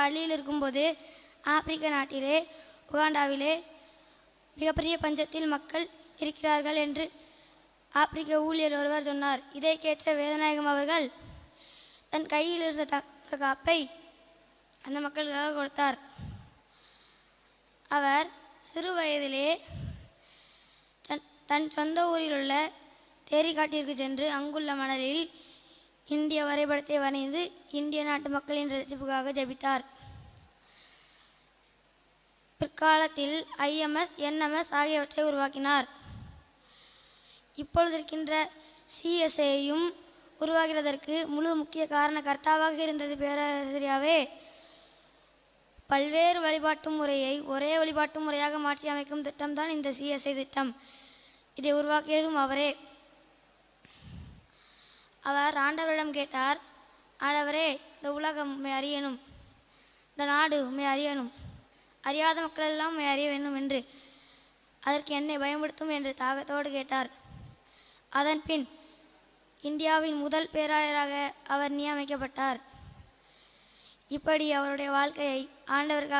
பள்ளியில் இருக்கும்போது ஆப்பிரிக்க நாட்டிலே உகாண்டாவிலே மிகப்பெரிய பஞ்சத்தில் மக்கள் இருக்கிறார்கள் என்று ஆப்பிரிக்க ஊழியர் ஒருவர் சொன்னார். இதை கேட்ட வேதநாயகம் அவர்கள் தன் கையில் இருந்த தக்க காப்பை அந்த மக்களுக்காக கொடுத்தார். அவர் சிறு வயதிலே தன் தன் சொந்த ஊரில் உள்ள தேரிகாட்டிற்கு சென்று அங்குள்ள மணலில் இந்திய வரைபடத்தை வரைந்து இந்திய நாட்டு மக்களின் ரட்சிப்புக்காக ஜபித்தார். பிற்காலத்தில் ஐஎம்எஸ் என்எம்எஸ் ஆகியவற்றை உருவாக்கினார். இப்பொழுது இருக்கின்ற சிஎஸ்ஏயும் உருவாகிறதற்கு முழு முக்கிய காரண கர்த்தாவாக இருந்தது பேராசிரியாவே. பல்வேறு வழிபாட்டு முறையை ஒரே வழிபாட்டு முறையாக மாற்றி அமைக்கும் திட்டம்தான் இந்த சிஎஸ்ஐ திட்டம். இதை உருவாக்கியதும் அவரே. அவர் ஆண்டவரிடம் கேட்டார் ஆண்டவரே இந்த உலகம் உண்மை அறியணும். இந்த நாடு உண்மை அறியணும். அறியாத மக்களெல்லாம் உண்மை அறிய வேண்டும் என்று அதற்கு என்னை பயன்படுத்தும் என்று தாகத்தோடு கேட்டார். அதன் பின் இந்தியாவின் முதல் பேராயராக அவர் நியமிக்கப்பட்டார். இப்படி அவருடைய வாழ்க்கையை ஆண்டவருக்காக